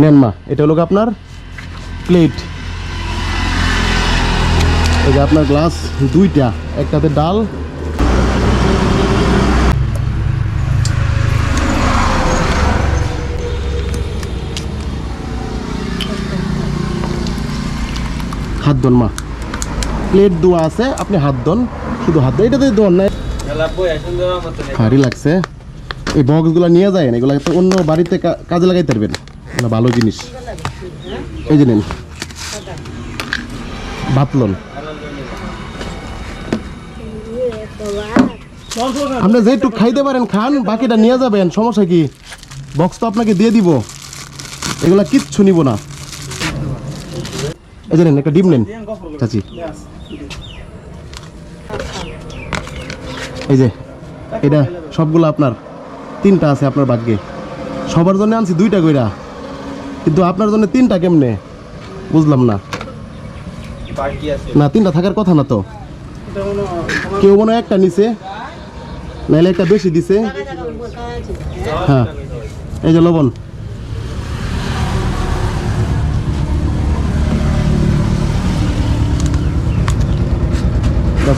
নেন মা, এটা হলো আপনার প্লেট এই যে আপনার গ্লাস দুইটা, একটাতে ডাল। হাত দন মা। প্লেট দোয়া আছে, আপনি হাত দন শুধু হাত ধন, এটাতে দোয়ার নাই ভারী লাগছে। এই বক্সগুলো নিয়ে যায় এগুলো অন্য বাড়িতে কাজে লাগাইতে পারবেন। এগুলো ভালো জিনিস। এই যে নিন। ভাতলন আপনি যেটুক খাইতে পারেন, খান, বাকিটা নিয়ে যাবেন, সমস্যা কি? বক্স তো আপনাকে দিয়ে দিব। এগুলা কিচ্ছু নিব না। এই যে নেন, একটা ডিম নেন, চাচি। এই যে, এটা সবগুলো আপনার, তিনটা আছে আপনার ভাগ্যে সবার জন্য আনছি দুইটা কইরা। কিন্তু আপনার জন্য তিনটা কেমনে? বুঝলাম না। না তিনটা থাকার কথা না তো। কেউ মনে হয় একটা নিছে নাইলে একটা বেশি দিছে। হ্যাঁ এই যে লবণ।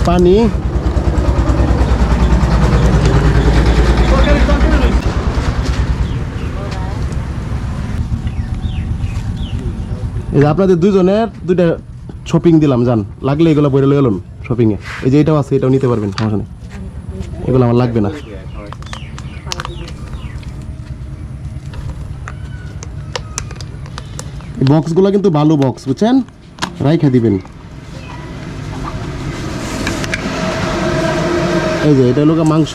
পানি। এই যে আপনাদের দুজনের দুইটা শপিং দিলাম, যান। লাগলে এগুলো বইরে লয়ে এলুন শপিংয়ে এই যে এটাও আছে, এটাও নিতে পারবেন, সমস্যা নেই। এগুলো আমার লাগবে না। বক্সগুলো কিন্তু ভালো বক্স বুঝছেন? রাইখা দিবেন। এই যে, এটা হলো মাংস।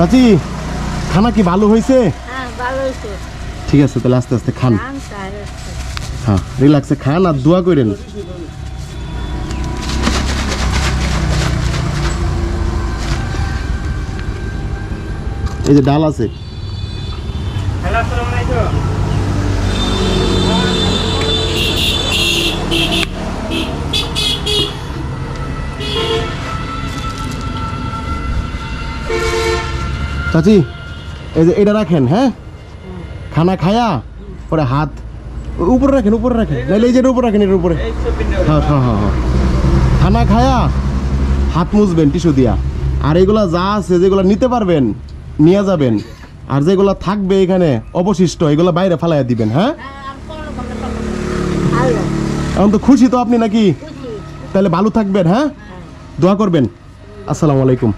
চাচি খানা কি ভালো হয়েছে? হ্যাঁ ভালো হয়েছে। ঠিক আছে তাহলে আস্তে আস্তে খান। হ্যাঁ রিল্যাক্সে খান আর দোয়া করেন। এই যে ডাল আছে। চাচি এই যে এটা রাখেন হ্যাঁ? খানা খায়া পরে হাত উপরে রাখেন উপরে রাখেন। নাইলে এই যে উপরে রাখেন এটার উপরে। হ্যাঁ হ্যাঁ হ্যাঁ হ্যাঁ। খানা খায়া হাত মুছবেন টিস্যু দিয়া। আর এগুলা যা আছে যেগুলো নিতে পারবেন নিয়ে যাবেন। আর যেগুলো থাকবে এখানে অবশিষ্ট এগুলো বাইরে ফালাইয়া দিবেন হ্যাঁ? এখন তো খুশি তো আপনি নাকি? তাহলে ভালো থাকবেন হ্যাঁ? দোয়া করবেন। আসসালামু আলাইকুম।